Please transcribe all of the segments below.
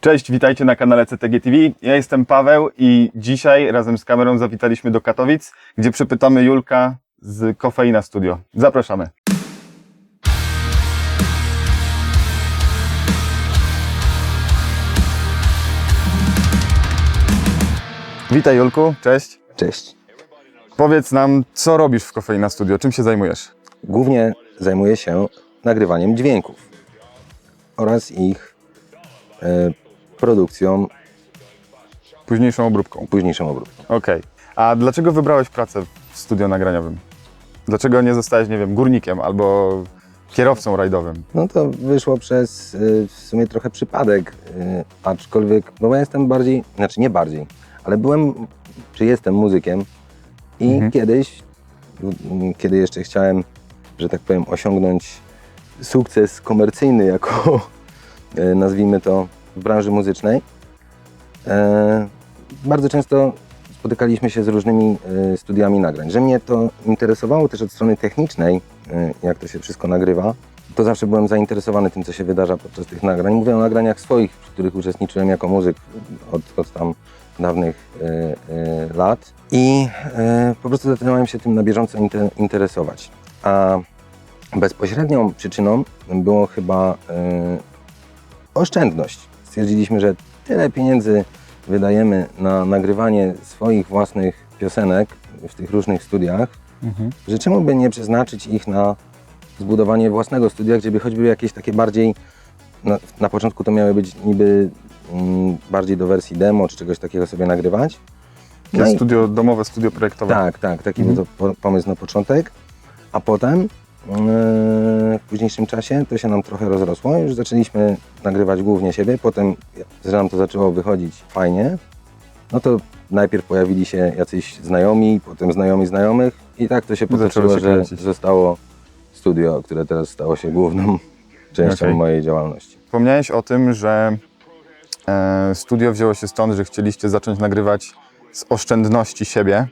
Cześć, witajcie na kanale CTG TV. Ja jestem Paweł i dzisiaj razem z kamerą zawitaliśmy do Katowic, gdzie przepytamy Julka z Kofeina Studio. Zapraszamy. Witaj Julku, cześć. Cześć. Powiedz nam, co robisz w Kofeina Studio, czym się zajmujesz? Głównie zajmuję się nagrywaniem dźwięków oraz ich e, produkcją, Późniejszą obróbką. późniejszą obróbką. Okej. A dlaczego wybrałeś pracę w studio nagraniowym? Dlaczego nie zostałeś, nie wiem, górnikiem albo kierowcą rajdowym? No to wyszło przez e, w sumie trochę przypadek, e, aczkolwiek, no bo ja jestem bardziej, znaczy nie bardziej, ale byłem, czy jestem muzykiem i Mhm. kiedyś, m, kiedy jeszcze chciałem, że tak powiem, osiągnąć sukces komercyjny jako, e, nazwijmy to, w branży muzycznej, e, bardzo często spotykaliśmy się z różnymi e, studiami nagrań. Że mnie to interesowało też od strony technicznej, e, jak to się wszystko nagrywa, to zawsze byłem zainteresowany tym, co się wydarza podczas tych nagrań. Mówię o nagraniach swoich, w których uczestniczyłem jako muzyk od, od tam dawnych lat. I po prostu zaczynałem się tym na bieżąco inte, interesować. A bezpośrednią przyczyną było chyba oszczędność. Stwierdziliśmy, że tyle pieniędzy wydajemy na nagrywanie swoich własnych piosenek w tych różnych studiach, że czemu by nie przeznaczyć ich na zbudowanie własnego studia, gdzie by choćby jakieś takie bardziej, na, na początku to miały być niby mm, bardziej do wersji demo, czy czegoś takiego sobie nagrywać. No i- studio, domowe studio projektowe. tak, tak, taki Mhm. był to po, pomysł na początek, a potem w późniejszym czasie to się nam trochę rozrosło. Już zaczęliśmy nagrywać głównie siebie, potem, że nam to zaczęło wychodzić fajnie, no to najpierw pojawili się jacyś znajomi, potem znajomi znajomych i tak to się potoczyło, się że zostało studio, które teraz stało się główną częścią Okej. mojej działalności. Wspomniałeś o tym, że e, studio wzięło się stąd, że chcieliście zacząć nagrywać z oszczędności siebie.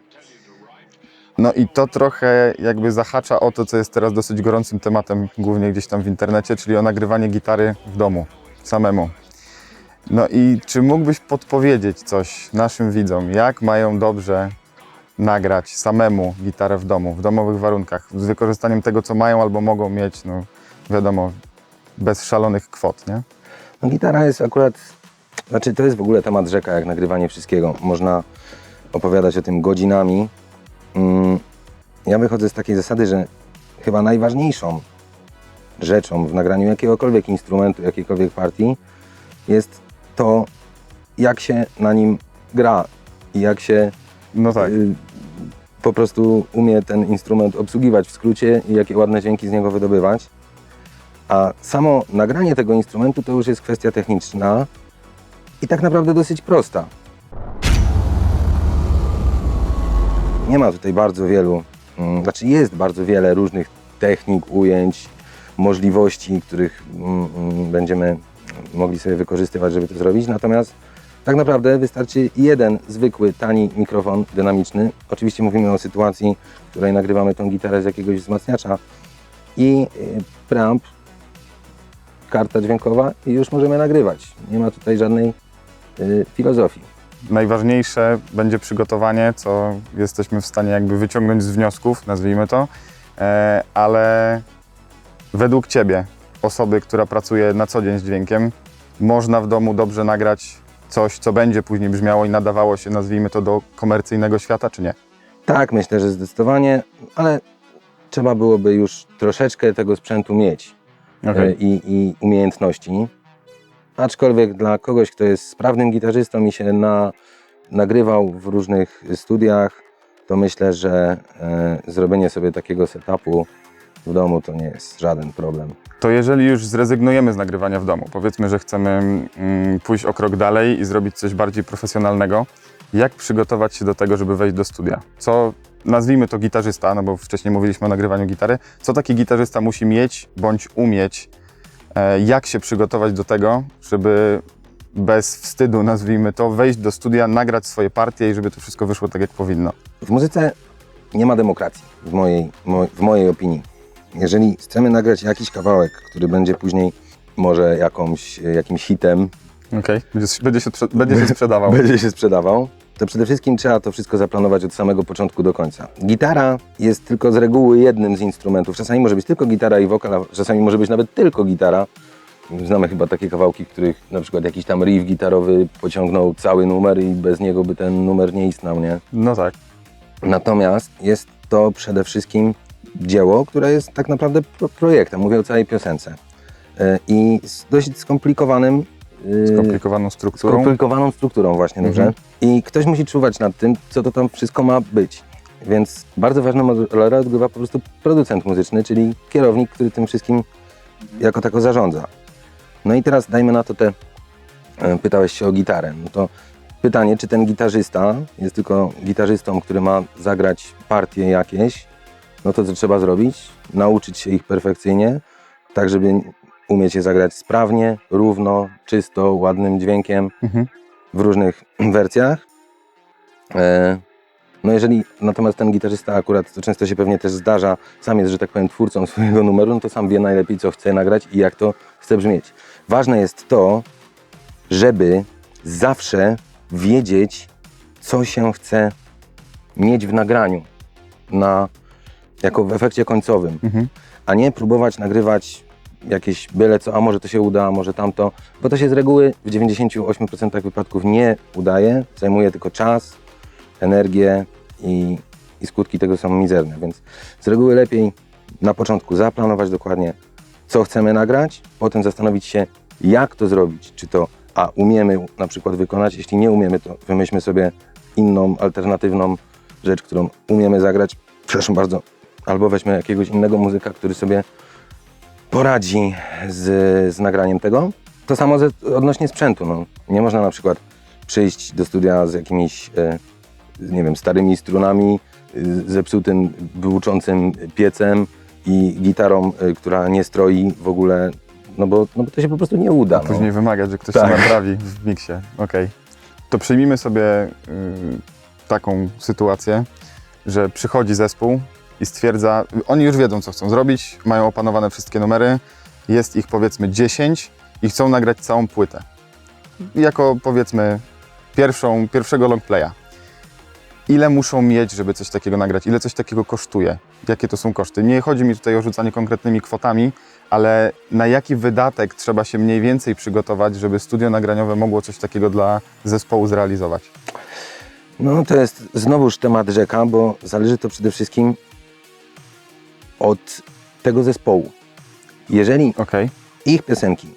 No i to trochę jakby zahacza o to, co jest teraz dosyć gorącym tematem, głównie gdzieś tam w internecie, czyli o nagrywanie gitary w domu, samemu. No i czy mógłbyś podpowiedzieć coś naszym widzom, jak mają dobrze nagrać samemu gitarę w domu, w domowych warunkach, z wykorzystaniem tego, co mają albo mogą mieć, no wiadomo, bez szalonych kwot, nie? No gitara jest akurat, znaczy to jest w ogóle temat rzeka, jak nagrywanie wszystkiego. Można opowiadać o tym godzinami. Mm, Ja wychodzę z takiej zasady, że chyba najważniejszą rzeczą w nagraniu jakiegokolwiek instrumentu, jakiejkolwiek partii jest to, jak się na nim gra i jak się No tak. y, po prostu umie ten instrument obsługiwać w skrócie i jakie ładne dźwięki z niego wydobywać. A samo nagranie tego instrumentu to już jest kwestia techniczna i tak naprawdę dosyć prosta. Nie ma tutaj bardzo wielu, mm, znaczy jest bardzo wiele różnych technik, ujęć, możliwości, których mm, mm, będziemy mogli sobie wykorzystywać, żeby to zrobić. Natomiast tak naprawdę wystarczy jeden zwykły, tani mikrofon dynamiczny. Oczywiście mówimy o sytuacji, w której nagrywamy tą gitarę z jakiegoś wzmacniacza i y, preamp, karta dźwiękowa i już możemy nagrywać. Nie ma tutaj żadnej y, filozofii. Najważniejsze będzie przygotowanie, co jesteśmy w stanie jakby wyciągnąć z wniosków, nazwijmy to, e, ale według Ciebie, osoby, która pracuje na co dzień z dźwiękiem, można w domu dobrze nagrać coś, co będzie później brzmiało i nadawało się, nazwijmy to, do komercyjnego świata, czy nie? Tak, myślę, że zdecydowanie, ale trzeba byłoby już troszeczkę tego sprzętu mieć. e, i, i umiejętności. Aczkolwiek dla kogoś, kto jest sprawnym gitarzystą i się na, nagrywał w różnych studiach, to myślę, że e, zrobienie sobie takiego setupu w domu to nie jest żaden problem. To jeżeli już zrezygnujemy z nagrywania w domu, powiedzmy, że chcemy mm, pójść o krok dalej i zrobić coś bardziej profesjonalnego, jak przygotować się do tego, żeby wejść do studia? Co, nazwijmy to gitarzysta, no bo wcześniej mówiliśmy o nagrywaniu gitary, co taki gitarzysta musi mieć bądź umieć, jak się przygotować do tego, żeby bez wstydu, nazwijmy to, wejść do studia, nagrać swoje partie i żeby to wszystko wyszło tak, jak powinno. W muzyce nie ma demokracji, w mojej, mo, w mojej opinii. Jeżeli chcemy nagrać jakiś kawałek, który będzie później może jakąś, jakimś hitem, Okej, będzie, będzie, się, będzie się sprzedawał. będzie się sprzedawał, to przede wszystkim trzeba to wszystko zaplanować od samego początku do końca. Gitara jest tylko z reguły jednym z instrumentów. Czasami może być tylko gitara i wokal, a czasami może być nawet tylko gitara. Znamy chyba takie kawałki, w których na przykład jakiś tam riff gitarowy pociągnął cały numer i bez niego by ten numer nie istniał, nie? No tak. Natomiast jest to przede wszystkim dzieło, które jest tak naprawdę pro projektem, mówię o całej piosence. E, I z dość skomplikowanym Skomplikowaną strukturą. skomplikowaną strukturą właśnie, dobrze? Mhm. I ktoś musi czuwać nad tym, co to tam wszystko ma być. Więc bardzo ważną rolę odgrywa po prostu producent muzyczny, czyli kierownik, który tym wszystkim jako tako zarządza. No i teraz dajmy na to te, e, pytałeś się o gitarę. No to pytanie, czy ten gitarzysta jest tylko gitarzystą, który ma zagrać partie jakieś, no to co trzeba zrobić? Nauczyć się ich perfekcyjnie, tak żeby umieć je zagrać sprawnie, równo, czysto, ładnym dźwiękiem Mhm. w różnych wersjach. E, No jeżeli natomiast ten gitarzysta akurat, to często się pewnie też zdarza, sam jest, że tak powiem, twórcą swojego numeru, no to sam wie najlepiej, co chce nagrać i jak to chce brzmieć. Ważne jest to, żeby zawsze wiedzieć, co się chce mieć w nagraniu, na, jako w efekcie końcowym Mhm. a nie próbować nagrywać jakieś byle co, a może to się uda, a może tamto, bo to się z reguły w 98% wypadków nie udaje, zajmuje tylko czas, energię i, i skutki tego są mizerne, więc z reguły lepiej na początku zaplanować dokładnie, co chcemy nagrać, potem zastanowić się, jak to zrobić, czy to a umiemy na przykład wykonać, jeśli nie umiemy, to wymyślmy sobie inną, alternatywną rzecz, którą umiemy zagrać, przepraszam bardzo, albo weźmy jakiegoś innego muzyka, który sobie poradzi z, z nagraniem tego. To samo ze, odnośnie sprzętu. No. Nie można na przykład przyjść do studia z jakimiś, e, nie wiem, starymi strunami, e, zepsutym, wyłuczącym piecem i gitarą, e, która nie stroi w ogóle, no bo, no bo to się po prostu nie uda. No. Później wymagać, że ktoś Tak. to naprawi w miksie. Okej. To przyjmijmy sobie y, taką sytuację, że przychodzi zespół i stwierdza, oni już wiedzą, co chcą zrobić, mają opanowane wszystkie numery, jest ich powiedzmy 10 i chcą nagrać całą płytę. Jako powiedzmy pierwszą, pierwszego longplaya. Ile muszą mieć, żeby coś takiego nagrać? Ile coś takiego kosztuje? Jakie to są koszty? Nie chodzi mi tutaj o rzucanie konkretnymi kwotami, ale na jaki wydatek trzeba się mniej więcej przygotować, żeby studio nagraniowe mogło coś takiego dla zespołu zrealizować? No to jest znowuż temat rzeka, bo zależy to przede wszystkim od tego zespołu. Jeżeli Okej. ich piosenki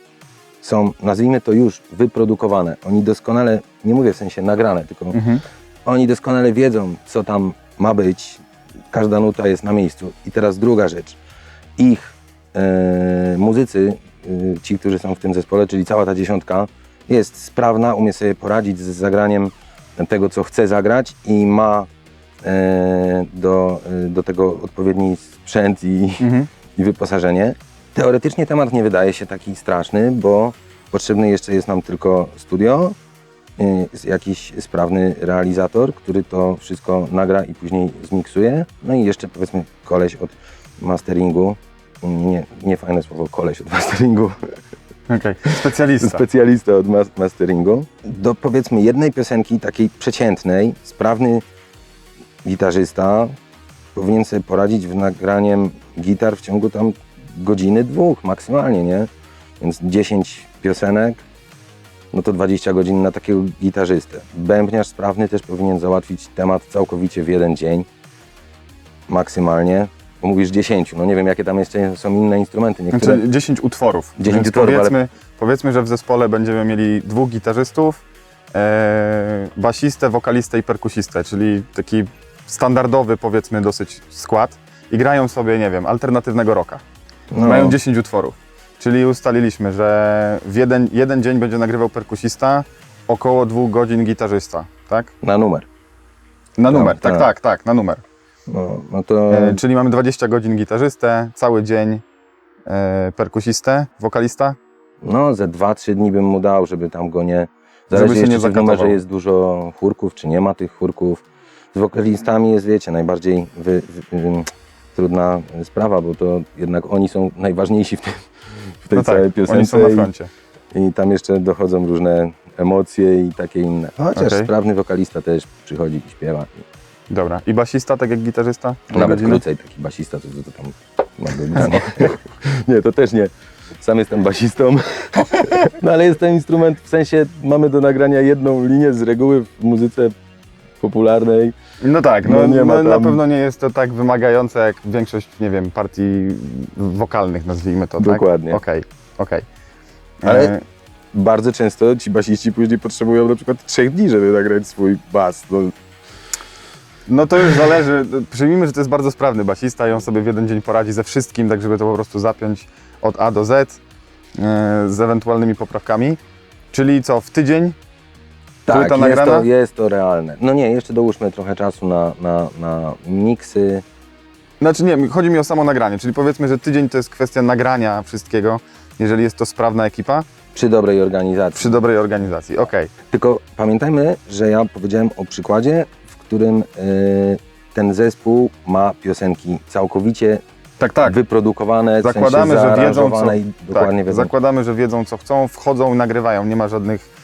są, nazwijmy to już wyprodukowane, oni doskonale, nie mówię w sensie nagrane, tylko Mhm. oni doskonale wiedzą, co tam ma być, każda nuta jest na miejscu. I teraz druga rzecz, ich e, muzycy, e, ci, którzy są w tym zespole, czyli cała ta dziesiątka, jest sprawna, umie sobie poradzić z zagraniem tego, co chce zagrać i ma do, e, do tego odpowiedni sprzęt i, Mhm. i wyposażenie. Teoretycznie temat nie wydaje się taki straszny, bo potrzebny jeszcze jest nam tylko studio, y, jakiś sprawny realizator, który to wszystko nagra i później zmiksuje. No i jeszcze powiedzmy koleś od masteringu. Nie, nie fajne słowo koleś od masteringu. Okej. Specjalista. Specjalista od mas- masteringu. Do powiedzmy jednej piosenki takiej przeciętnej, sprawny gitarzysta powinien sobie poradzić w nagraniem gitar w ciągu tam godziny, dwóch maksymalnie, nie? Więc 10 piosenek, no to 20 godzin na takiego gitarzystę. Bębniarz sprawny też powinien załatwić temat całkowicie w jeden dzień, maksymalnie. Bo mówisz 10, no nie wiem jakie tam jeszcze są inne instrumenty. Niektóre... Znaczy 10 utworów. 10 Więc utworów, ale- powiedzmy, powiedzmy, że w zespole będziemy mieli dwóch gitarzystów, e, basistę, wokalistę i perkusistę, czyli taki standardowy powiedzmy dosyć skład i grają sobie, nie wiem, alternatywnego rocka. No. Mają 10 utworów. Czyli ustaliliśmy, że w jeden, jeden dzień będzie nagrywał perkusista, około dwóch godzin gitarzysta, tak? Na numer. Na numer, tak, tak. tak, tak, na numer. No, no to... E, czyli mamy 20 godzin gitarzystę, cały dzień e, perkusistę, wokalista. No, ze dwa, trzy dni bym mu dał, żeby tam go nie... Żeby Zależy się jeszcze, nie czy w numerze jest dużo chórków, czy nie ma tych chórków. Z wokalistami jest, wiecie, najbardziej wy, wy, trudna sprawa, bo to jednak oni są najważniejsi w, tym, w tej No całej tak, piosence. oni są na i- froncie. I tam jeszcze dochodzą różne emocje i takie inne. Chociaż Okej. sprawny wokalista też przychodzi i śpiewa. Dobra. I basista, tak jak gitarzysta? Nawet godziny? krócej taki basista, to, to, to tam grania. Nie, to też nie. Sam jestem basistą. No ale jest ten instrument, w sensie mamy do nagrania jedną linię z reguły w muzyce popularnej. No tak, no, No nie ma no, na tam- pewno nie jest to tak wymagające jak większość, nie wiem, partii wokalnych, nazwijmy to, Dokładnie. tak? Okej, okej. Ale- E, Bardzo często ci basiści później potrzebują na przykład trzech dni, żeby nagrać swój bas. No, No to już zależy. Przyjmijmy, że to jest bardzo sprawny basista i on sobie w jeden dzień poradzi ze wszystkim, tak żeby to po prostu zapiąć od A do Z e, z ewentualnymi poprawkami. Czyli co, w tydzień? Tak, Płyta jest nagrana? to, jest to realne. No nie, jeszcze dołóżmy trochę czasu na, na, na miksy. Znaczy nie, chodzi mi o samo nagranie, czyli powiedzmy, że tydzień to jest kwestia nagrania wszystkiego, jeżeli jest to sprawna ekipa, Przy dobrej organizacji. przy dobrej organizacji. Okej. Tylko pamiętajmy, że ja powiedziałem o przykładzie, w którym y, ten zespół ma piosenki całkowicie Tak, tak. wyprodukowane, Zakładamy, w sensie że wiedzą, co, zaaranżowane i dokładnie tak, wiedzą. zakładamy, że wiedzą, co chcą, wchodzą i nagrywają. Nie ma żadnych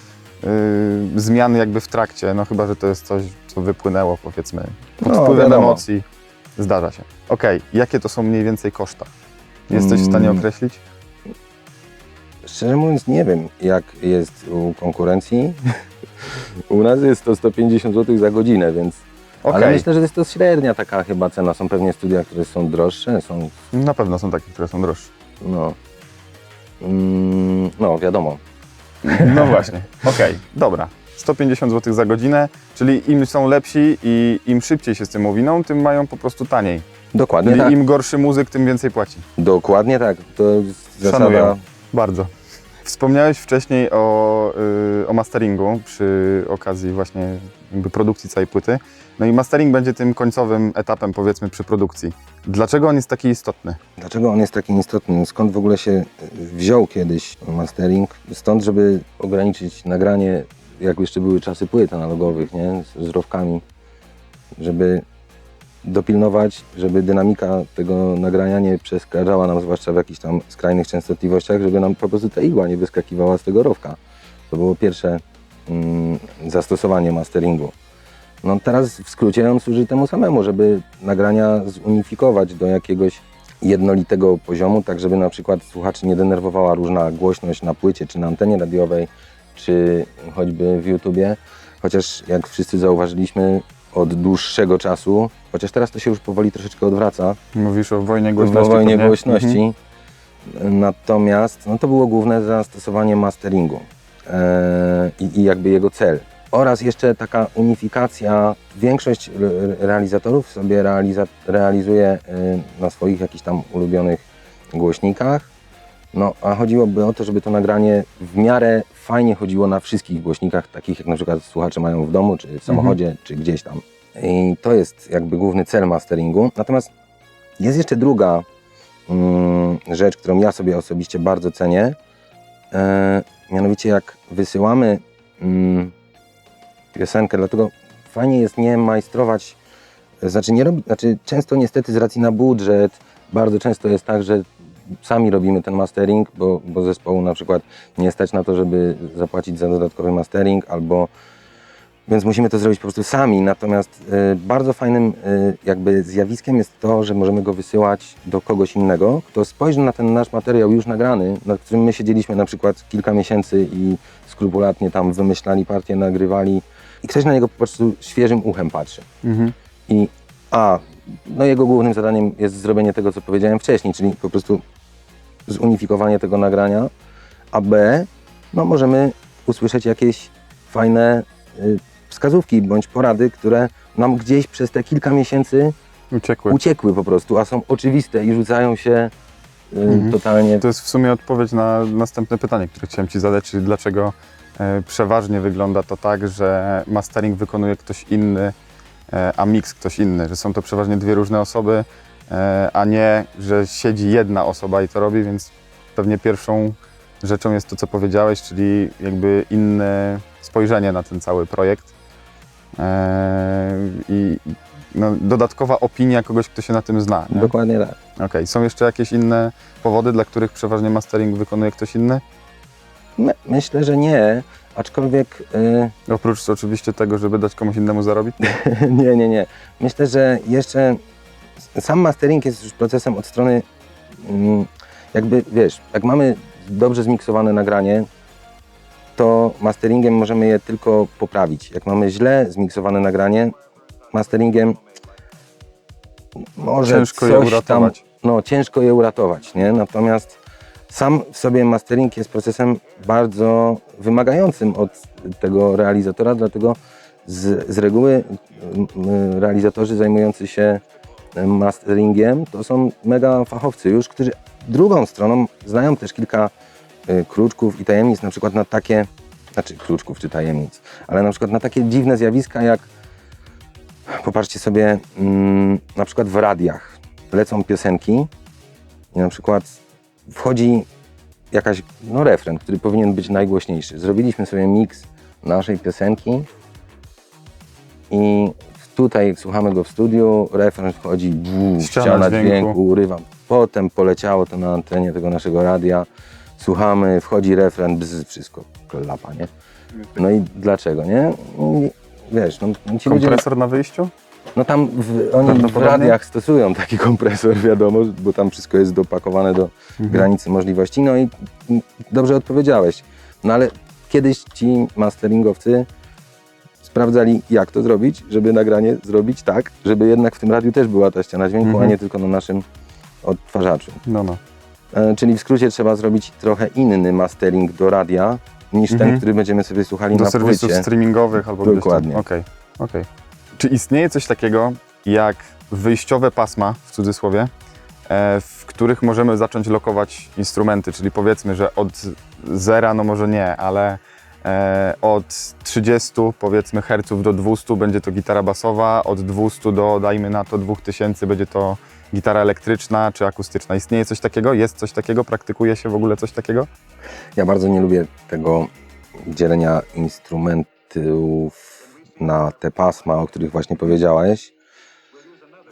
y, zmian jakby w trakcie, no chyba, że to jest coś, co wypłynęło powiedzmy pod No, wpływem wiadomo. emocji. Zdarza się. Okej, jakie to są mniej więcej koszta? Jesteś w stanie Mm. określić? Szczerze mówiąc nie wiem, jak jest u konkurencji. u nas jest to 150 zł za godzinę, więc... Okej, Ale myślę, że jest to średnia taka chyba cena. Są pewnie studia, które są droższe, są... na pewno są takie, które są droższe. no... Mm, no, wiadomo. No właśnie, okej, dobra. 150 zł za godzinę, czyli im są lepsi i im szybciej się z tym uwiną, tym mają po prostu taniej. Dokładnie Czyli tak. im gorszy muzyk, tym więcej płaci. Dokładnie tak. To jest Szanuję. Bardzo. Wspomniałeś wcześniej o, y, o masteringu przy okazji właśnie produkcji całej płyty. No i mastering będzie tym końcowym etapem powiedzmy przy produkcji. Dlaczego on jest taki istotny? Dlaczego on jest taki istotny? Skąd w ogóle się y, wziął kiedyś mastering? Stąd, żeby ograniczyć nagranie, jak jeszcze były czasy płyt analogowych, nie? Z, rowkami, żeby dopilnować, żeby dynamika tego nagrania nie przeskarżała nam, zwłaszcza w jakichś tam skrajnych częstotliwościach, żeby nam po prostu ta igła nie wyskakiwała z tego rowka. To było pierwsze mm, zastosowanie masteringu. No teraz w skrócie on służy temu samemu, żeby nagrania zunifikować do jakiegoś jednolitego poziomu, tak żeby na przykład słuchaczy nie denerwowała różna głośność na płycie, czy na antenie radiowej, czy choćby w YouTubie. Chociaż jak wszyscy zauważyliśmy od dłuższego czasu, chociaż teraz to się już powoli troszeczkę odwraca, Mówisz o wojnie głośności. wojnie pewnie? głośności. Natomiast no to było główne zastosowanie masteringu e, i, i jakby jego cel. Oraz jeszcze taka unifikacja. Większość re- realizatorów sobie realiza, realizuje e, na swoich jakichś tam ulubionych głośnikach. No, a chodziłoby o to, żeby to nagranie w miarę fajnie chodziło na wszystkich głośnikach, takich jak na przykład słuchacze mają w domu, czy w samochodzie, czy gdzieś tam. I to jest jakby główny cel masteringu. Natomiast jest jeszcze druga mm, rzecz, którą ja sobie osobiście bardzo cenię. E, mianowicie jak wysyłamy mm, piosenkę, dlatego fajnie jest nie majstrować, znaczy nie robić, znaczy często niestety z racji na budżet, bardzo często jest tak, że sami robimy ten mastering, bo, bo zespołu na przykład nie stać na to, żeby zapłacić za dodatkowy mastering, albo więc musimy to zrobić po prostu sami. Natomiast y, bardzo fajnym y, jakby zjawiskiem jest to, że możemy go wysyłać do kogoś innego, kto spojrzy na ten nasz materiał już nagrany, nad którym my siedzieliśmy na przykład kilka miesięcy i skrupulatnie tam wymyślali partię, nagrywali i ktoś na niego po prostu świeżym uchem patrzy. Mhm. I a, no jego głównym zadaniem jest zrobienie tego, co powiedziałem wcześniej, czyli po prostu zunifikowanie tego nagrania, a b, no możemy usłyszeć jakieś fajne y, wskazówki bądź porady, które nam gdzieś przez te kilka miesięcy Uciekły. uciekły po prostu, a są oczywiste i rzucają się Mhm. totalnie. To jest w sumie odpowiedź na następne pytanie, które chciałem Ci zadać, czyli dlaczego e, przeważnie wygląda to tak, że mastering wykonuje ktoś inny, e, a mix ktoś inny, że są to przeważnie dwie różne osoby, e, a nie, że siedzi jedna osoba i to robi, więc pewnie pierwszą rzeczą jest to, co powiedziałeś, czyli jakby inne spojrzenie na ten cały projekt i no, dodatkowa opinia kogoś, kto się na tym zna. nie? Dokładnie tak. Okej, są jeszcze jakieś inne powody, dla których przeważnie mastering wykonuje ktoś inny? My, myślę, że nie, aczkolwiek y, Oprócz oczywiście tego, żeby dać komuś innemu zarobić. nie, nie, nie. Myślę, że jeszcze sam mastering jest już procesem od strony mm, jakby, wiesz, jak mamy dobrze zmiksowane nagranie, to masteringiem możemy je tylko poprawić. Jak mamy źle zmiksowane nagranie, masteringiem może Ciężko je uratować. Tam, no, ciężko je uratować, nie? Natomiast sam w sobie mastering jest procesem bardzo wymagającym od tego realizatora, dlatego z, z reguły realizatorzy zajmujący się masteringiem to są mega fachowcy już, którzy drugą stroną znają też kilka y, kluczków i tajemnic, na przykład na takie, znaczy kluczków czy tajemnic, ale na przykład na takie dziwne zjawiska jak popatrzcie sobie mm, na przykład w radiach lecą piosenki i na przykład wchodzi jakaś, no refren, który powinien być najgłośniejszy. Zrobiliśmy sobie miks naszej piosenki i tutaj słuchamy go w studiu, refren wchodzi, buu, Ściana ściana, dźwięku. dźwięku, urywa. Potem poleciało to na antenie tego naszego radia, słuchamy, wchodzi refren, bzz, wszystko klapa, nie? No i dlaczego, nie? I Wiesz, no, ci ludzie Kompresor na wyjściu? no tam w, oni w radiach stosują taki kompresor, wiadomo, bo tam wszystko jest dopakowane do Mhm. granicy możliwości. No i dobrze odpowiedziałeś. No ale kiedyś ci masteringowcy sprawdzali, jak to zrobić, żeby nagranie zrobić tak, żeby jednak w tym radiu też była ta ściana dźwięku, Mhm. a nie tylko na naszym odtwarzaczu. No, no. E, czyli w skrócie trzeba zrobić trochę inny mastering do radia, niż Mhm. ten, który będziemy sobie słuchali Do na serwisów płycie. streamingowych albo gdzieś tam. Dokładnie. Okej, okej. Czy istnieje coś takiego jak wyjściowe pasma, w cudzysłowie, e, w których możemy zacząć lokować instrumenty, czyli powiedzmy, że od zera, no może nie, ale e, od 30 powiedzmy herców do 200 będzie to gitara basowa, od 200 do dajmy na to 2000 będzie to gitara elektryczna czy akustyczna. Istnieje coś takiego? Jest coś takiego? Praktykuje się w ogóle coś takiego? Ja bardzo nie lubię tego dzielenia instrumentów na te pasma, o których właśnie powiedziałeś,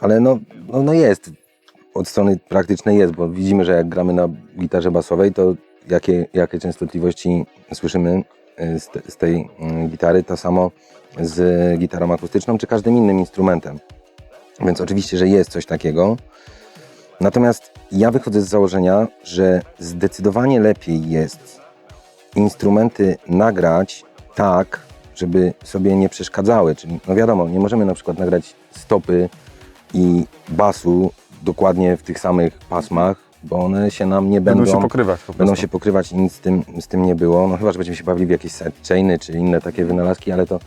ale no, no, no jest. Od strony praktycznej jest, bo widzimy, że jak gramy na gitarze basowej, to jakie, jakie częstotliwości słyszymy y, z, te, z tej mm, gitary, to samo z gitarą akustyczną czy każdym innym instrumentem. Więc oczywiście, że jest coś takiego. Natomiast ja wychodzę z założenia, że zdecydowanie lepiej jest instrumenty nagrać tak, żeby sobie nie przeszkadzały. Czyli, no wiadomo, nie możemy na przykład nagrać stopy i basu dokładnie w tych samych pasmach, bo one się nam nie będą, Będą się pokrywać po będą się pokrywać i nic z tym, z tym nie było. No chyba, że będziemy się bawili w jakieś sidechainy czy inne takie wynalazki, ale to,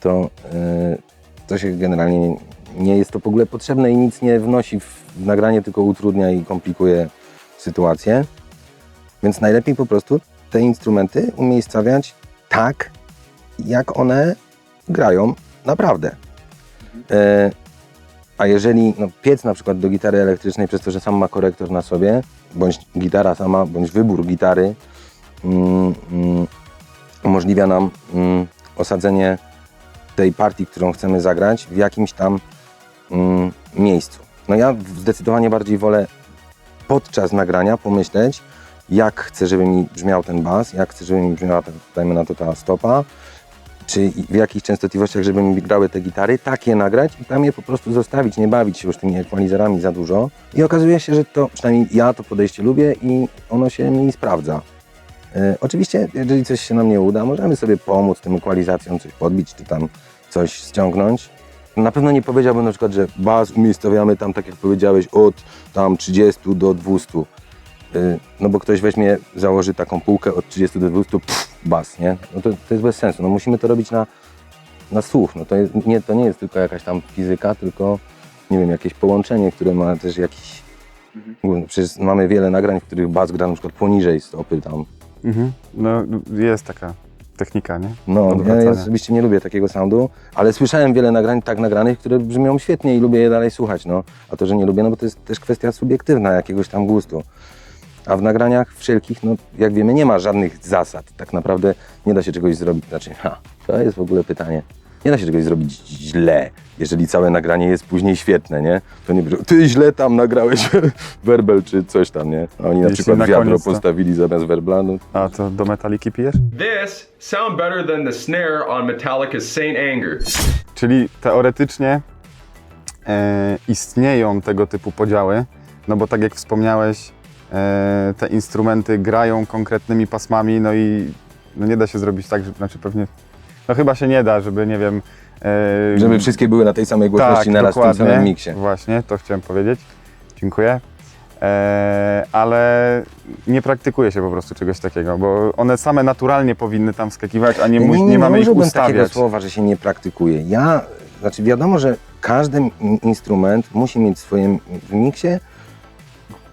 to, yy, to się generalnie nie, jest to w ogóle potrzebne i nic nie wnosi w nagranie, tylko utrudnia i komplikuje sytuację. Więc najlepiej po prostu te instrumenty umiejscawiać tak, jak one grają naprawdę. E, a jeżeli no, piec na przykład do gitary elektrycznej, przez to, że sam ma korektor na sobie, bądź gitara sama, bądź wybór gitary, mm, mm, umożliwia nam mm, osadzenie tej partii, którą chcemy zagrać, w jakimś tam mm, miejscu. No ja zdecydowanie bardziej wolę podczas nagrania pomyśleć, jak chcę, żeby mi brzmiał ten bas, jak chcę, żeby mi brzmiała, ta, dajmy na to, ta stopa, czy w jakich częstotliwościach, żeby mi grały te gitary, tak je nagrać i tam je po prostu zostawić, nie bawić się już tymi ekwalizerami za dużo. I okazuje się, że to, przynajmniej ja to podejście lubię i ono się mi sprawdza. E, oczywiście, jeżeli coś się nam nie uda, możemy sobie pomóc tym ekwalizacjom, coś podbić, czy tam coś ściągnąć. Na pewno nie powiedziałbym na przykład, że bas umiejscowiamy tam, tak jak powiedziałeś, od tam 30 do 200. Y, No bo ktoś weźmie, założy taką półkę od 30 do 200, pff, bas, nie? No to, to jest bez sensu. No musimy to robić na, na słuch. No to, jest, nie, to nie jest tylko jakaś tam fizyka, tylko nie wiem, jakieś połączenie, które ma też jakiś... Mhm. No Przecież mamy wiele nagrań, w których bas gra na przykład poniżej stopy tam. Mhm. No, jest taka technika, nie? No, ja, ja osobiście nie lubię takiego soundu, ale słyszałem wiele nagrań tak nagranych, które brzmią świetnie i lubię je dalej słuchać, no. A to, że nie lubię, no bo to jest też kwestia subiektywna, jakiegoś tam gustu. A w nagraniach wszelkich, no jak wiemy, nie ma żadnych zasad. Tak naprawdę nie da się czegoś zrobić. Znaczy, ha, to jest w ogóle pytanie. Nie da się czegoś zrobić źle, jeżeli całe nagranie jest później świetne, nie? To nie brzmi, ty źle tam nagrałeś werbel czy coś tam, nie? A oni na Jeśli przykład na wiadro koniec to- postawili zamiast werbla, no A to do metaliki pijesz? This sound better than the snare on Metallica's Saint Anger. Czyli teoretycznie e, istnieją tego typu podziały, no bo tak jak wspomniałeś, e, te instrumenty grają konkretnymi pasmami, no i no nie da się zrobić tak, że, znaczy pewnie, no chyba się nie da, żeby nie wiem... E, żeby wszystkie były na tej samej tak, głośności naraz w tym dokładnie, samym miksie. Właśnie, to chciałem powiedzieć. Dziękuję. E, ale nie praktykuje się po prostu czegoś takiego, bo one same naturalnie powinny tam wskakiwać, a nie, mu, nie, mamy ich użyłbym takiego ustawiać. słowa, że się nie praktykuje. Ja, znaczy wiadomo, że każdy in- instrument musi mieć swoje w miksie.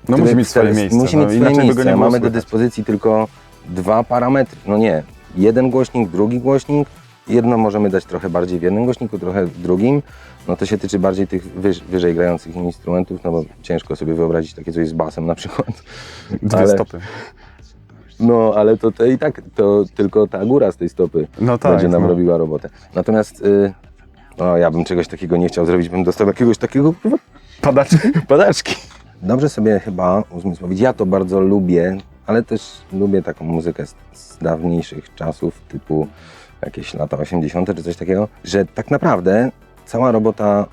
No musi mieć swoje wtedy- miejsce. Musi no, mieć swoje inaczej by go miejsce. nie było Mamy do słychać. dyspozycji tylko dwa parametry. No nie, jeden głośnik, drugi głośnik. Jedno możemy dać trochę bardziej w jednym głośniku, trochę w drugim. No to się tyczy bardziej tych wyż, wyżej grających instrumentów, no bo ciężko sobie wyobrazić takie coś z basem na przykład. Dwie ale- stopy. No, ale to, to i tak, to tylko ta góra z tej stopy No tak. będzie nam no. robiła robotę. Natomiast y, no, ja bym czegoś takiego nie chciał zrobić, bym dostał jakiegoś takiego Padaczy. padaczki. Dobrze sobie chyba uzmysłowić, ja to bardzo lubię, ale też lubię taką muzykę z, z dawniejszych czasów, typu jakieś lata 80. czy coś takiego, że tak naprawdę cała robota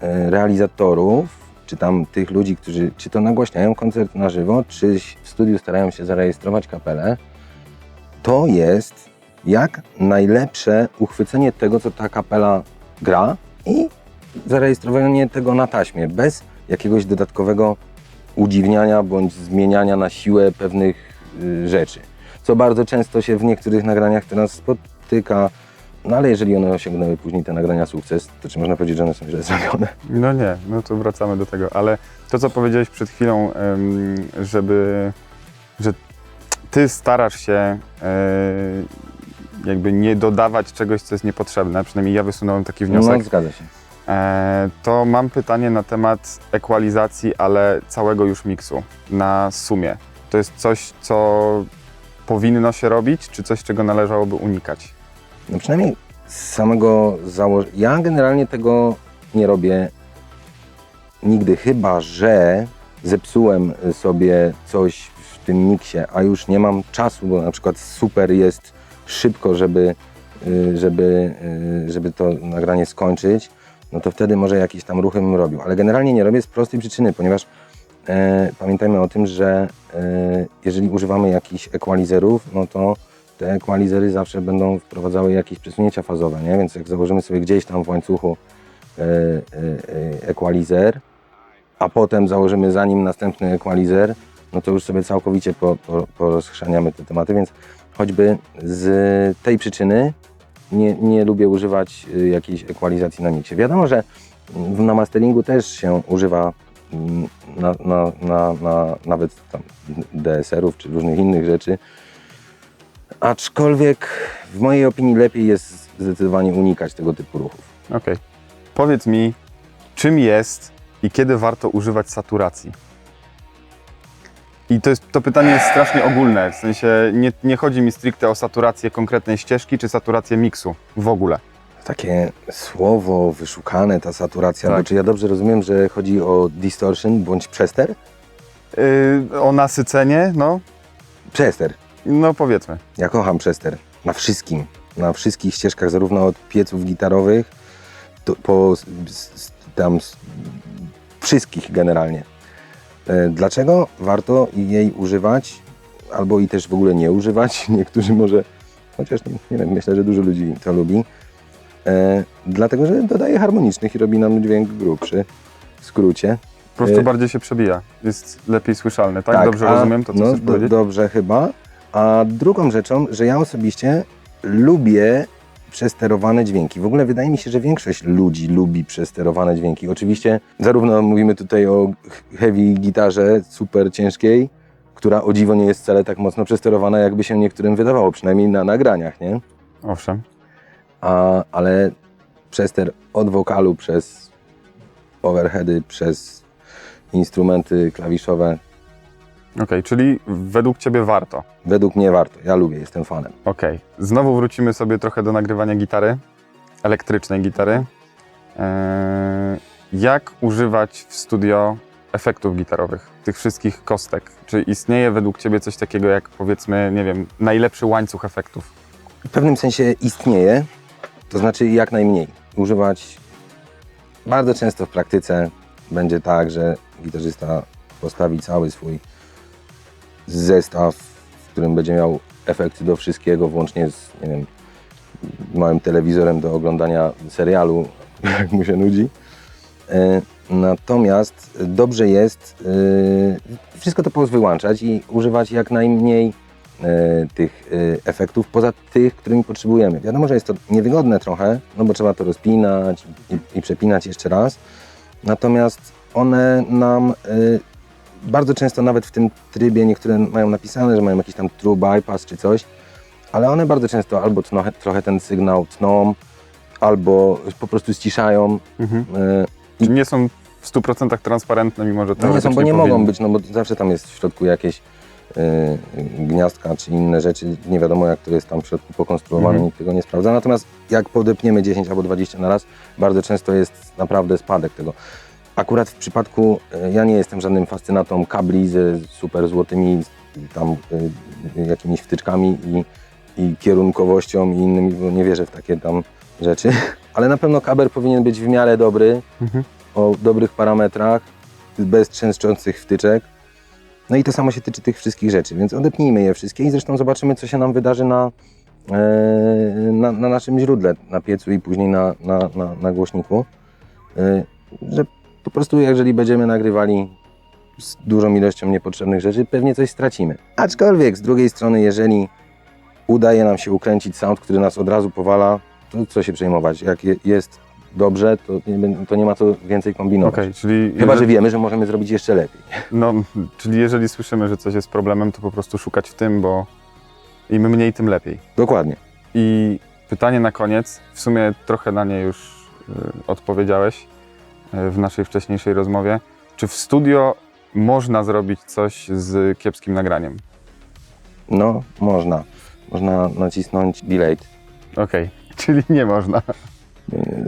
e, realizatorów, czy tam tych ludzi, którzy czy to nagłaśniają koncert na żywo, czy w studiu starają się zarejestrować kapelę, to jest jak najlepsze uchwycenie tego, co ta kapela gra i zarejestrowanie tego na taśmie, bez jakiegoś dodatkowego udziwniania bądź zmieniania na siłę pewnych y, rzeczy. Co bardzo często się w niektórych nagraniach teraz no ale jeżeli one osiągnęły później te nagrania sukces, to czy można powiedzieć, że one są źle zrobione? No nie, no to wracamy do tego. Ale to, co powiedziałeś przed chwilą, żeby, że ty starasz się e, jakby nie dodawać czegoś, co jest niepotrzebne, przynajmniej ja wysunąłem taki wniosek, No, zgadza się. e, to mam pytanie na temat ekwalizacji, ale całego już miksu na sumie. To jest coś, co powinno się robić, czy coś, czego należałoby unikać? No przynajmniej z samego założenia. Ja generalnie tego nie robię nigdy, chyba że zepsułem sobie coś w tym miksie, a już nie mam czasu, bo na przykład super jest szybko, żeby, y, żeby, y, żeby to nagranie skończyć, no to wtedy może jakieś tam ruchy bym robił. Ale generalnie nie robię z prostej przyczyny, ponieważ e, pamiętajmy o tym, że e, jeżeli używamy jakichś equalizerów, no to te equalizery zawsze będą wprowadzały jakieś przesunięcia fazowe, nie? Więc jak założymy sobie gdzieś tam w łańcuchu e, equalizer, a potem założymy za nim następny equalizer, no to już sobie całkowicie po, po, porozchrzaniamy te tematy, więc choćby z tej przyczyny nie, nie lubię używać y, jakiejś ekwalizacji na miksie. Wiadomo, że na masteringu też się używa mm, na, na, na, na, nawet DSR-ów czy różnych innych rzeczy, Aczkolwiek w mojej opinii lepiej jest zdecydowanie unikać tego typu ruchów. Okej. Powiedz mi, czym jest i kiedy warto używać saturacji? I to, jest, to pytanie jest strasznie ogólne, w sensie nie, nie chodzi mi stricte o saturację konkretnej ścieżki czy saturację miksu w ogóle. Takie słowo wyszukane, ta saturacja, Tak. bo czy ja dobrze rozumiem, że chodzi o distortion bądź przester? Yy, o nasycenie, no, Przester. No powiedzmy. Ja kocham przester. Na wszystkim. Na wszystkich ścieżkach, zarówno od pieców gitarowych, do, po s- tam s- wszystkich generalnie. E, Dlaczego warto jej używać, albo i też w ogóle nie używać? Niektórzy może, chociaż nie, nie wiem, myślę, że dużo ludzi to lubi. E, dlatego, że dodaje harmonicznych i robi nam dźwięk grubszy. W skrócie. Po prostu Yy. bardziej się przebija, jest lepiej słyszalny, tak? Dobrze a- rozumiem to, co no, chcesz do- powiedzieć? Dobrze chyba. A drugą rzeczą, że ja osobiście lubię przesterowane dźwięki. W ogóle wydaje mi się, że większość ludzi lubi przesterowane dźwięki. Oczywiście zarówno mówimy tutaj o heavy gitarze super ciężkiej, która o dziwo nie jest wcale tak mocno przesterowana, jakby się niektórym wydawało, przynajmniej na nagraniach, nie? Owszem. A, ale przester od wokalu przez overheady, przez instrumenty klawiszowe, Okej, czyli według Ciebie warto. według mnie warto. Ja lubię, jestem fanem. Okej, znowu wrócimy sobie trochę do nagrywania gitary, elektrycznej gitary. E, Jak używać w studio efektów gitarowych, tych wszystkich kostek? Czy istnieje według Ciebie coś takiego jak powiedzmy, nie wiem, najlepszy łańcuch efektów? W pewnym sensie istnieje, to znaczy jak najmniej. Używać bardzo często w praktyce będzie tak, że gitarzysta postawi cały swój zestaw, w którym będzie miał efekty do wszystkiego, włącznie z nie wiem, małym telewizorem do oglądania serialu, jak mu się nudzi. E, Natomiast dobrze jest e, wszystko to pozwyłączać i używać jak najmniej e, tych efektów, poza tych, którymi potrzebujemy. Wiadomo, że jest to niewygodne trochę, no bo trzeba to rozpinać i, i przepinać jeszcze raz. Natomiast one nam bardzo często nawet w tym trybie niektóre mają napisane, że mają jakiś tam true bypass czy coś, ale one bardzo często albo trochę, trochę ten sygnał tną, albo po prostu ściszają. Mhm. e, nie są w 100% transparentne, mimo że no nie są, bo nie powinny? mogą być, no bo zawsze tam jest w środku jakieś y, gniazdka czy inne rzeczy. Nie wiadomo, jak to jest tam w środku pokonstruowane, Mhm. nikt tego nie sprawdza. Natomiast jak podepniemy 10 albo 20 na raz, bardzo często jest naprawdę spadek tego. Akurat w przypadku, y, ja nie jestem żadnym fascynatą kabli ze super złotymi tam y, jakimiś wtyczkami i, i kierunkowością i innymi, bo nie wierzę w takie tam rzeczy. Ale na pewno kabel powinien być w miarę dobry, Mhm. o dobrych parametrach, bez trzęsczących wtyczek. No i to samo się tyczy tych wszystkich rzeczy, więc odepnijmy je wszystkie i zresztą zobaczymy, co się nam wydarzy na, e, na, na naszym źródle, na piecu i później na, na, na, na głośniku. E, że po prostu jeżeli będziemy nagrywali z dużą ilością niepotrzebnych rzeczy, pewnie coś stracimy. Aczkolwiek z drugiej strony, jeżeli udaje nam się ukręcić sound, który nas od razu powala, to co się przejmować? Jak je, jest dobrze, to nie, to nie ma co więcej kombinować. Okej, czyli Chyba, że jeżeli, wiemy, że możemy zrobić jeszcze lepiej. no, czyli jeżeli słyszymy, że coś jest problemem, to po prostu szukać w tym, bo im mniej, tym lepiej. Dokładnie. I pytanie na koniec, w sumie trochę na nie już y, odpowiedziałeś w naszej wcześniejszej rozmowie. Czy w studio można zrobić coś z kiepskim nagraniem? No, można. Można nacisnąć delay. Okej, czyli nie można.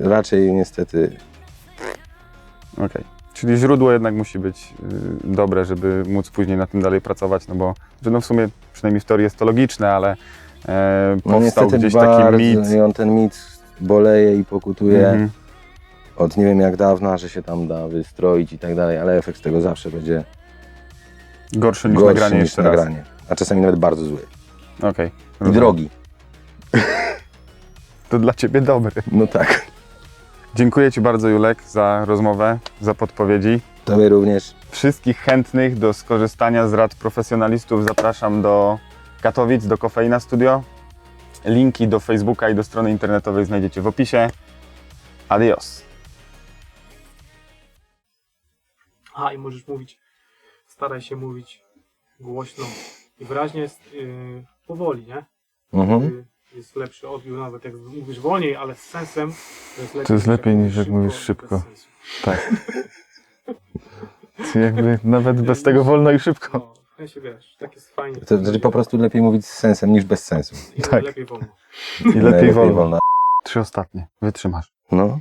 Raczej niestety Okej. Czyli źródło jednak musi być y, dobre, żeby móc później na tym dalej pracować, no bo że no w sumie przynajmniej w teorii jest to logiczne, ale e, no powstał niestety gdzieś bardzo taki mit. i on ten mit boleje i pokutuje Mhm. Od nie wiem jak dawna, że się tam da wystroić i tak dalej, ale efekt tego zawsze będzie Gorszy niż gorszy nagranie niż jeszcze raz. nagranie. A czasami nawet bardzo zły. Okej. I rozumiem. drogi. To dla Ciebie dobry. No tak. Dziękuję Ci bardzo Julek za rozmowę, za podpowiedzi. Tobie również. Wszystkich chętnych do skorzystania z rad profesjonalistów zapraszam do Katowic, do Kofeina Studio. Linki do Facebooka i do strony internetowej znajdziecie w opisie. Adios. A i możesz mówić, staraj się mówić głośno i wyraźnie jest yy, powoli, nie? Mhm. Yy, jest lepszy odbiór nawet jak mówisz wolniej, ale z sensem, to jest lepiej, To jest lepiej niż jak mówisz bez szybko. sensu. Tak. Jakby nawet bez tego wolno i szybko. No, w sensie wiesz, tak jest fajnie. To znaczy po prostu lepiej mówić z sensem niż bez sensu. I tak. lepiej wolno. I lepiej wolno. Trzy ostatnie. Wytrzymasz. No.